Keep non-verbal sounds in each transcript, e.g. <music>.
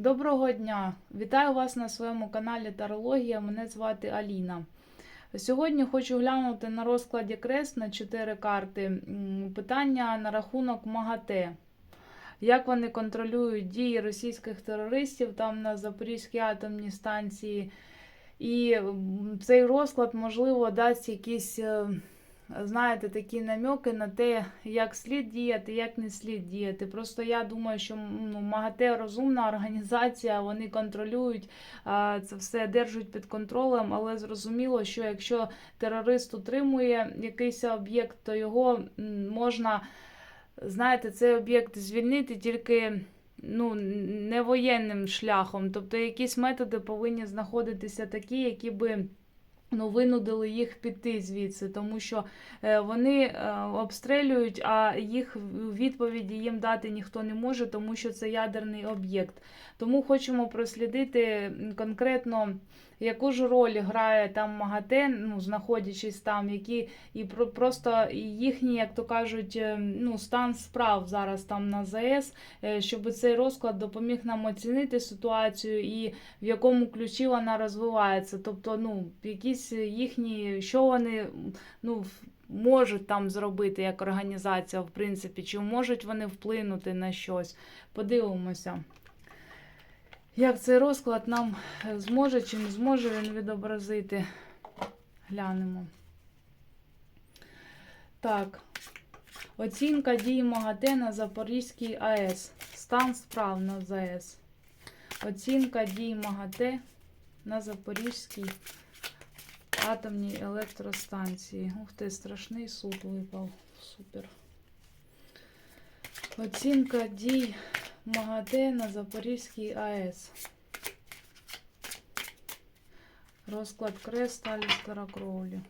Доброго дня! Вітаю вас на своєму каналі Тарологія. Мене звати Аліна. Сьогодні хочу глянути на розкладі крест на 4 карти питання на рахунок МАГАТЕ. Як вони контролюють дії російських терористів там на Запорізькій атомній станції. І цей розклад, можливо, дасть якісь, е, знаєте, такі намеки на те, як слід діяти, як не слід діяти. Просто я думаю, що ну, МАГАТЕ розумна організація, вони контролюють це все, держать під контролем, але зрозуміло, що якщо терорист утримує якийсь об'єкт, то його можна, знаєте, цей об'єкт звільнити тільки. Ну, не воєнним шляхом, тобто якісь методи повинні знаходитися такі, які би ну, винудили їх піти звідси, тому що е, вони е, обстрілюють, а їх відповіді їм дати ніхто не може, тому що це ядерний об'єкт. Тому хочемо прослідити конкретно, яку ж роль грає там МАГАТЕ, ну, знаходячись там, які і про, просто їхній, як то кажуть, е, ну, стан справ зараз там на ЗАЕС, е, щоб цей розклад допоміг нам оцінити ситуацію і в якому ключі вона розвивається. Тобто, ну, якісь їхні, що вони ну, можуть там зробити як організація, в принципі, чи можуть вони вплинути на щось. Подивимося. Як цей розклад нам е, зможе чи не зможе він відобразити? Глянемо. Так. Оцінка дій МАГАТЕ на Запорізькій АЕС. Стан справ на ЗАЕС. Оцінка дій МАГАТЕ на Запорізькій атомній електростанції. Ух ти, страшний суд випав. Супер. Оцінка дій МАГАТЕ на Запорізькій АЕС. Розклад крест сталі скорокровлі.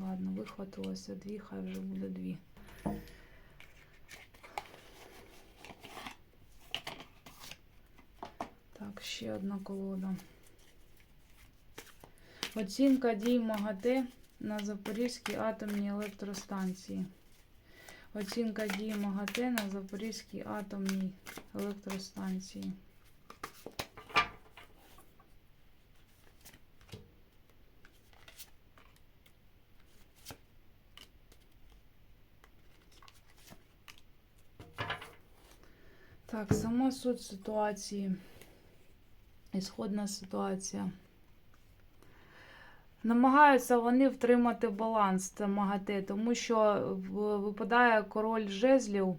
Ладно, вихватилося дві, хай вже буде дві. Так, ще одна колода. Оцінка дій МАГАТЕ на Запорізькій атомній електростанції. Оцінка дій МАГАТЕ на Запорізькій атомній електростанції. Так, сама суть ситуації. Ісходна ситуація. Намагаються вони втримати баланс та МАГАТЕ, тому що випадає король жезлів.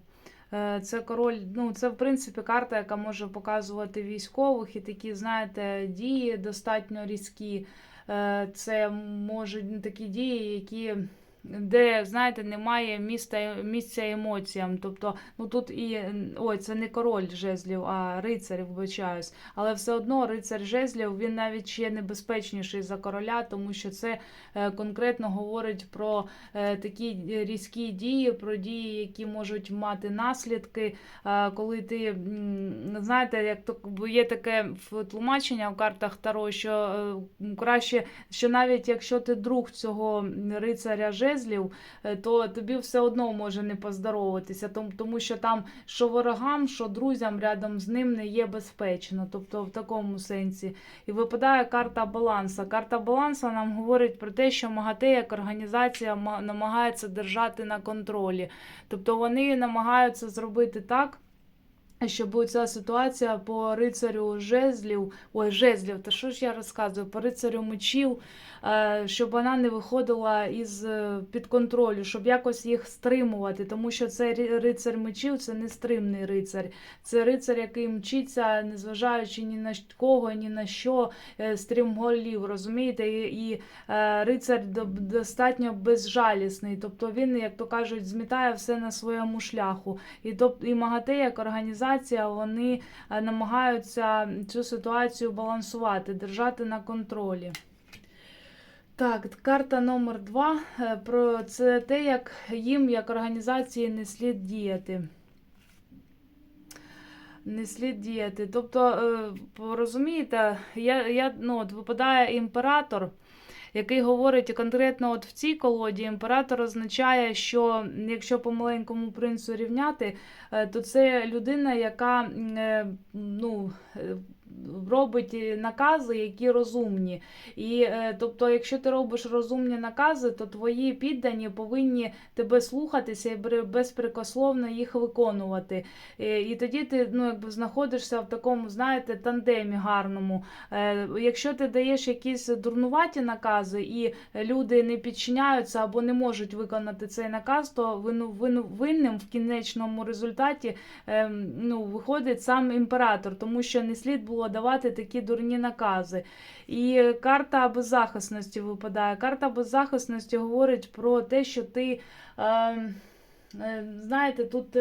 Е, Це король, ну це в принципі карта, яка може показувати військових і такі, знаєте, дії достатньо різкі. Е, Це можуть ну, такі дії, які. Де, знаєте, немає міста, місця емоціям. Тобто, ну тут і ой, це не король жезлів, а рицар, вибачаюсь. Але все одно рицар жезлів він навіть ще небезпечніший за короля, тому що це е, конкретно говорить про е, такі різкі дії, про дії, які можуть мати наслідки. Коли ти знаєте, як то є таке в тлумачення в картах Таро, що е, краще, що навіть якщо ти друг цього рицаря жезлів, е, то тобі все одно може не поздоровитися, тому, що там що ворогам, що друзям рядом з ним не є безпечно, тобто в такому сенсі. І випадає карта баланса. Карта балансу нам говорить про те, що МАГАТЕ як організація ма- намагається держати на контролі. Тобто вони намагаються зробити так. Щоб ця ситуація по рицарю жезлів, ой, жезлів, та що ж я розказую, по рицарю мечів, е, щоб вона не виходила із е, під контролю, щоб якось їх стримувати, тому що цей рицар мечів це не стримний рицар. Це рицар, який мчиться, незважаючи ні на кого, ні на що, е, стрімголів, розумієте? І, і рицар достатньо безжалісний, тобто він, як то кажуть, змітає все на своєму шляху. І тоб, і МАГАТЕ як організація, вони е, намагаються цю ситуацію балансувати, держати на контролі. Так, карта номер два. е, Про це те, як їм, як організації, не слід діяти. Не слід діяти. Тобто, е, розумієте, я, я, ну, от випадає імператор, який говорить конкретно от в цій колоді, імператор означає, що якщо по маленькому принцу рівняти, е, то це людина, яка е, ну. Е, Робить накази, які розумні. І е, тобто, якщо ти робиш розумні накази, то твої піддані повинні тебе слухатися і безпрекословно їх виконувати. Е, І тоді ти ну, якби знаходишся в такому, знаєте, тандемі гарному. Е, Якщо ти даєш якісь дурнуваті накази, і люди не підчиняються або не можуть виконати цей наказ, то вину, винним в кінечному результаті ем, ну, виходить сам імператор, тому що не слід було давати такі дурні накази. І карта беззахисності випадає. Карта беззахисності говорить про те, що ти, ем, е, знаєте, тут.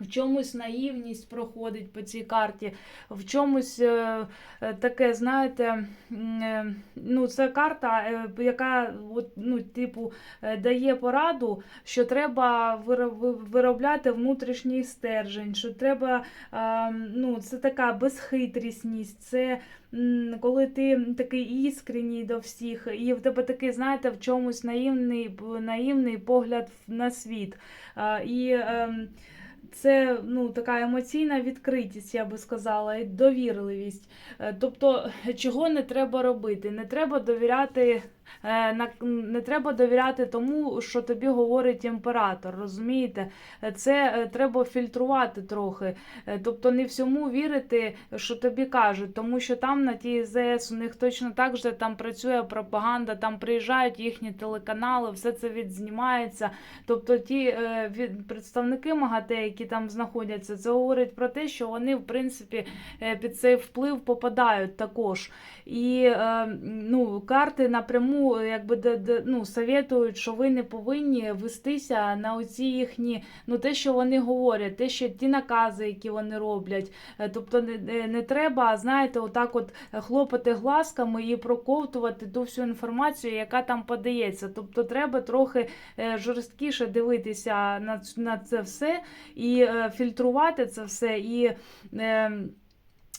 В чомусь наївність проходить по цій карті, в чомусь е, е, таке, знаєте, е, ну, це карта, яка от, ну, типу, дає пораду, що треба виро- виробляти внутрішній стержень, що треба, ну, це така безхитрісність, це коли ти такий іскренній до всіх, і в тебе такий, знаєте, в чомусь наївний, наївний погляд на світ. І ем, це ну, така емоційна відкритість, я би сказала, і довірливість. Е, Тобто, чого не треба робити? Не треба довіряти. Е, Не треба довіряти тому, що тобі говорить імператор, розумієте? Це е, треба фільтрувати трохи. Е, Тобто не всьому вірити, що тобі кажуть, тому що там на тій ЗС у них точно так же там працює пропаганда, там приїжджають їхні телеканали, все це відзнімається. Тобто ті представники МАГАТЕ, які там знаходяться, це говорить про те, що вони, в принципі, під цей вплив попадають також. І ну, карти напряму якби де, де, ну, советують, що ви не повинні вестися на оці їхні, ну те, що вони говорять, те, що ті накази, які вони роблять. Е, Тобто не, не- треба, знаєте, отак от хлопати глазками і проковтувати ту всю інформацію, яка там подається. Тобто треба трохи е, жорсткіше дивитися на, на це все і е, фільтрувати це все. і...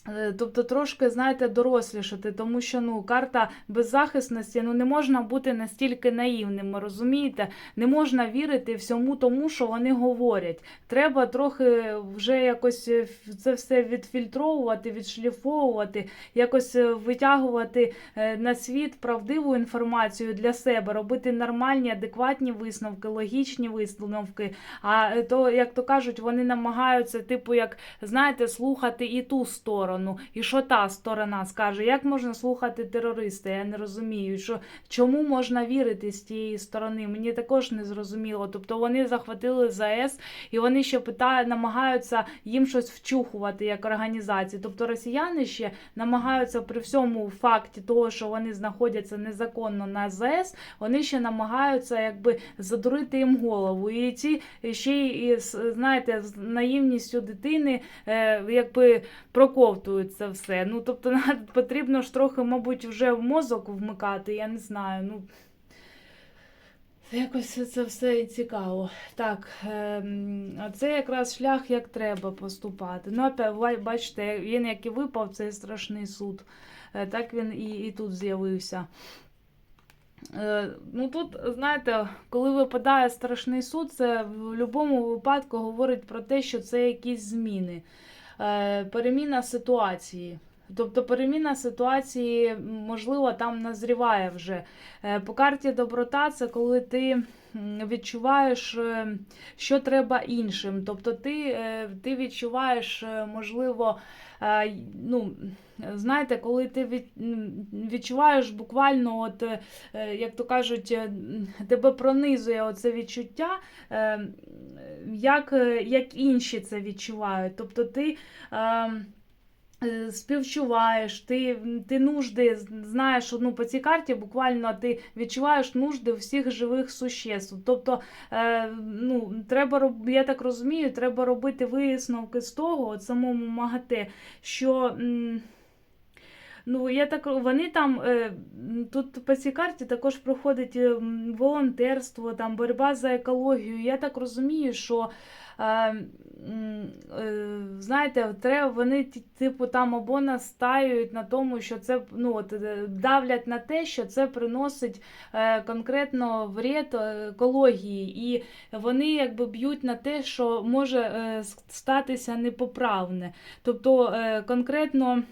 Е, Тобто трошки, знаєте, дорослішати, тому що ну, карта беззахисності ну, не можна бути настільки наївними, розумієте? Не можна вірити всьому тому, що вони говорять. Треба трохи вже якось е, це все відфільтровувати, відшліфовувати, якось е, витягувати на світ правдиву інформацію для себе, робити нормальні, адекватні висновки, логічні висновки. А то, як то кажуть, вони намагаються, типу, як знаєте, слухати і ту сторону, і що та сторона скаже. Як можна слухати терориста? Я не розумію, що чому можна вірити з тієї сторони? Мені також не зрозуміло. Тобто вони захватили ЗАЕС і вони ще питають, намагаються їм щось вчухувати як організації. Тобто росіяни ще намагаються при всьому факті того, що вони знаходяться незаконно на ЗАЕС, вони ще намагаються якби задурити їм голову. І ці ще й знаєте, з наївністю дитини е, якби проковтують це все. Ну тобто <laughs> потрібно ж трохи, мабуть, вже в мозок вмикати, я не знаю. Ну якось це все цікаво. Так, ем, це якраз шлях, як треба поступати. Ну, опять, бачите, він як і випав, цей страшний суд. Е, Так він і, і тут з'явився. Е, Ну тут, знаєте, коли випадає страшний суд, це в будь-якому випадку говорить про те, що це якісь зміни, переміна ситуації. Тобто переміна ситуації, можливо, там назріває вже. Е, По карті доброта це коли ти відчуваєш, е, що треба іншим. Тобто ти, е, ти відчуваєш, е, можливо, ну, знаєте, коли ти відчуваєш буквально, от, як то кажуть, тебе пронизує оце відчуття, як, як інші це відчувають. Тобто ти. Е, Співчуваєш, ти, ти нужди знаєш, ну, по цій карті буквально ти відчуваєш нужди всіх живих существ. Тобто, е, ну, треба я так розумію, треба робити висновки з того, от самому МАГАТЕ, що. м, Ну, я так вони там е, тут по цій карті також проходить е, волонтерство, там боротьба за екологію. Я так розумію, що е, знаєте, треба вони типу там або настаюють на тому, що це ну от давлять на те, що це приносить конкретно вред екології, і вони якби б'ють на те, що може статися непоправне. Тобто конкретно.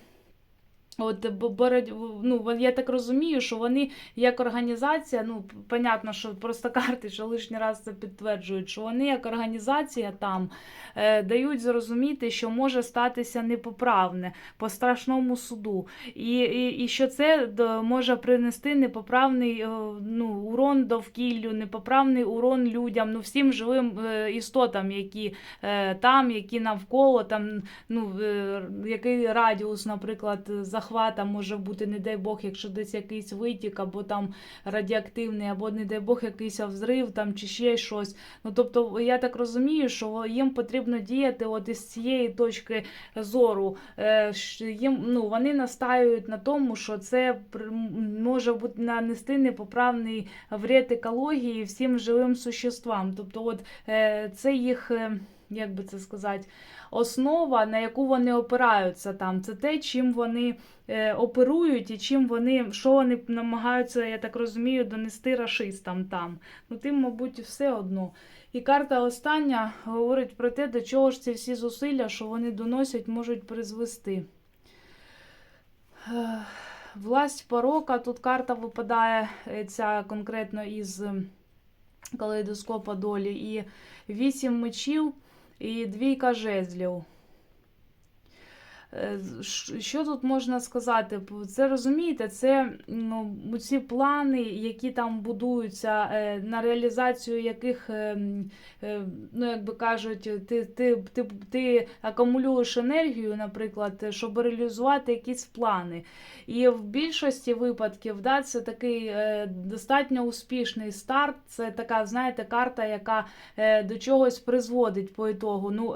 От бо- бороть, ну, я так розумію, що вони як організація, ну, понятно, що просто карти, що лишній раз це підтверджують, що вони як організація там е, дають зрозуміти, що може статися непоправне по страшному суду. І, і, і що це може принести непоправний е, ну, урон довкіллю, непоправний урон людям, ну, всім живим е, істотам, які е, там, які навколо, там ну, е, який радіус, наприклад, захвата може бути, не дай Бог, якщо десь якийсь витік, або там радіоактивний, або, не дай Бог, якийсь взрив там, чи ще щось. Ну, тобто, я так розумію, що їм потрібно діяти от із цієї точки зору. Е, їм, ну, вони настаюють на тому, що це може бути нанести непоправний вред екології всім живим существам. Тобто, от е, це їх. Е, Як би це сказати, основа, на яку вони опираються там, це те, чим вони е, оперують і чим вони, що вони намагаються, я так розумію, донести рашистам там. Ну, тим, мабуть, все одно. І карта остання говорить про те, до чого ж ці всі зусилля, що вони доносять, можуть призвести. Власть порока, тут карта випадає е, ця конкретно із е, калейдоскопа долі. І вісім мечів і двійка жезлів. Е, Що тут можна сказати? Це розумієте, це ну, ці плани, які там будуються, е, на реалізацію яких, е, ну, як би кажуть, ти, ти, ти, ти акумулюєш енергію, наприклад, щоб реалізувати якісь плани. І в більшості випадків да, це такий достатньо успішний старт. Це така, знаєте, карта, яка до чогось призводить по ітогу. Ну,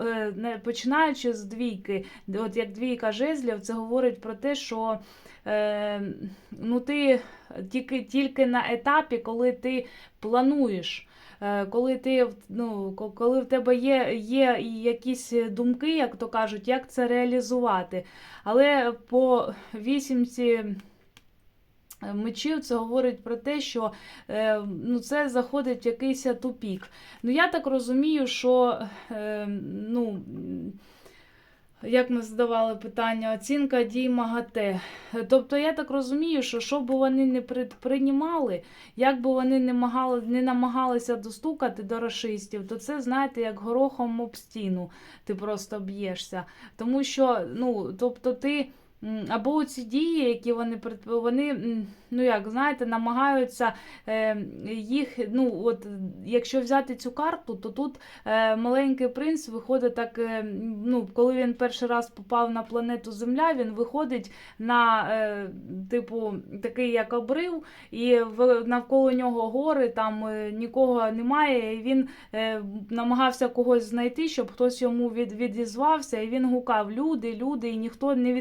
починаючи з двійки, от як двійка жезлів, це говорить про те, що е, ну, ти тільки, тільки на етапі, коли ти плануєш. е, Коли ти ну, коли в тебе є, є якісь думки, як то кажуть, як це реалізувати. Але по вісімці е, мечів це говорить про те, що е, ну, це заходить в якийсь тупік. Ну, я так розумію, що ну, як ми задавали питання, оцінка дій МАГАТЕ. Тобто я так розумію, що що би вони не предприймали, як би вони не, магали, не намагалися достукати до расистів, то це, знаєте, як горохом об стіну ти просто б'єшся. Тому що, ну, тобто ти. Або ці дії, які вони вони, ну як знаєте, намагаються е, їх. Ну, от якщо взяти цю карту, то тут е, маленький принц виходить так. Е, ну, коли він перший раз попав на планету Земля, він виходить на типу такий як обрив, і в, навколо нього гори, там нікого немає. І він намагався когось знайти, щоб хтось йому від, відізвався, і він гукав люди, люди, і ніхто не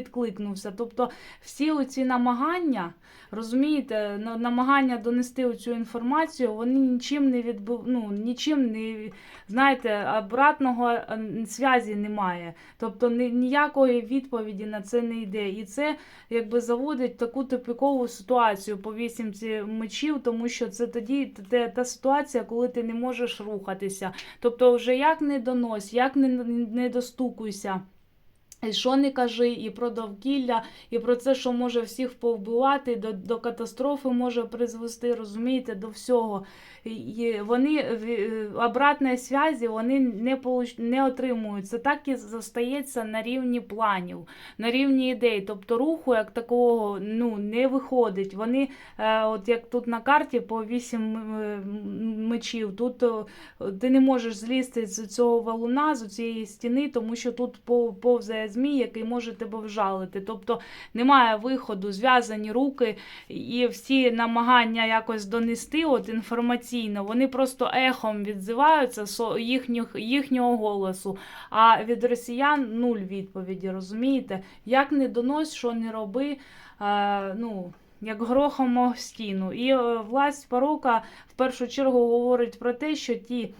відкликнувся. Тобто всі оці намагання, розумієте, намагання донести оцю інформацію, вони нічим не відбив, ну, нічим не знаєте, обратного зв'язі немає. Тобто ніякої відповіді на це не йде. І це якби заводить таку тупікову ситуацію по вісімці мечів, тому що це тоді та, та ситуація, коли ти не можеш рухатися. Тобто, вже як не донось, як не, не достукуйся. І що не кажи, і про довкілля, і про це, що може всіх повбивати, до, до катастрофи може призвести, розумієте, до всього. І- вони в- обратної зв'язі вони не, получ... не отримують. Це так і зостається на рівні планів, на рівні ідей. Тобто руху як такого ну, не виходить. Вони, е, от як тут на карті по вісім е, мечів, тут е, ти не можеш злізти з цього валуна, з цієї стіни, тому що тут повзає ЗМІ, який може тебе вжалити. Тобто немає виходу, зв'язані руки і всі намагання якось донести от інформаційно, вони просто ехом відзиваються їхніх, їхнього голосу. А від росіян нуль відповіді, розумієте? Як не донось, що не роби, е, ну, як грохом об стіну. І е, власть порока в першу чергу говорить про те, що ті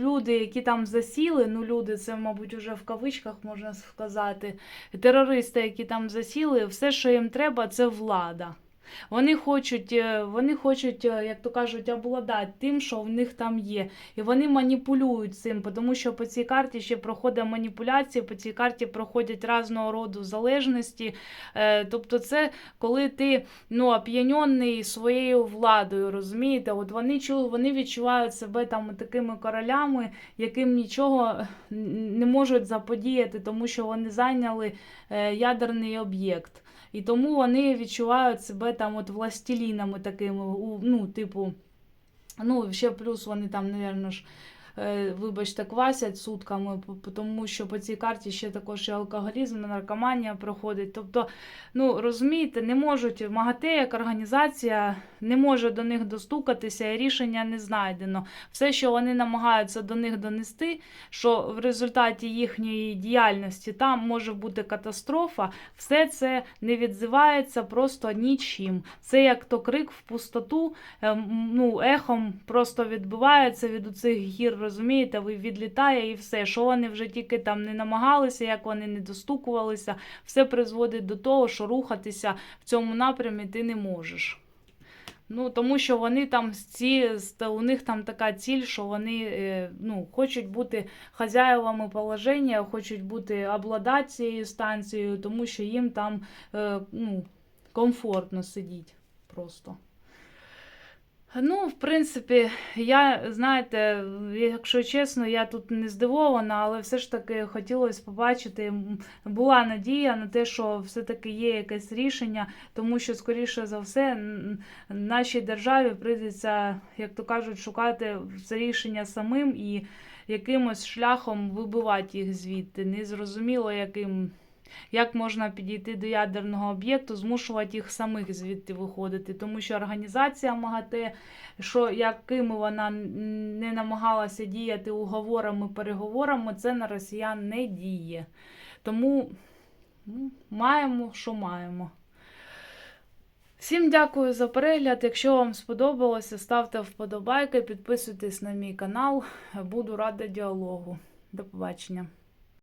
люди, які там засіли, ну люди, це, мабуть, вже в кавичках можна сказати, терористи, які там засіли, все, що їм треба, це влада. Вони хочуть, е, вони хочуть, е, як то кажуть, обладати тим, що в них там є. І вони маніпулюють цим, тому що по цій карті ще проходить маніпуляції, по цій карті проходять різного роду залежності. Е, Тобто, це коли ти ну, оп'яньоний своєю владою, розумієте? От вони чу, вони відчувають себе там такими королями, яким нічого не можуть заподіяти, тому що вони зайняли ядерний об'єкт. І тому вони відчувають себе там от властелінами такими, ну, типу, ну, ще плюс вони там, напевно ж, е, вибачте, квасять сутками, тому що по цій карті ще також і алкоголізм, і наркоманія проходить. Тобто, ну, розумієте, не можуть, МАГАТЕ як організація не може до них достукатися, і рішення не знайдено. Все, що вони намагаються до них донести, що в результаті їхньої діяльності там може бути катастрофа, все це не відзивається просто нічим. Це як то крик в пустоту, ем, ну, ехом просто відбивається від цих гір, розумієте, ви відлітає і все. Що вони вже тільки там не намагалися, як вони не достукувалися, все призводить до того, що рухатися в цьому напрямі ти не можеш. Ну, тому що вони там ці, у них там така ціль, що вони е, ну, хочуть бути хазяєвами положення, хочуть бути обладати цією станцією, тому що їм там е, ну, комфортно сидіть просто. Ну, в принципі, я, знаєте, якщо чесно, я тут не здивована, але все ж таки хотілося побачити, була надія на те, що все-таки є якесь рішення, тому що, скоріше за все, нашій державі прийдеться, як то кажуть, шукати це рішення самим і якимось шляхом вибивати їх звідти. Незрозуміло, яким. Як можна підійти до ядерного об'єкту, змушувати їх самих звідти виходити, тому що організація МАГАТЕ, що якими вона не намагалася діяти уговорами, переговорами, це на росіян не діє. Тому ну, маємо, що маємо. Всім дякую за перегляд. Якщо вам сподобалося, ставте вподобайки, підписуйтесь на мій канал. Буду рада діалогу. До побачення.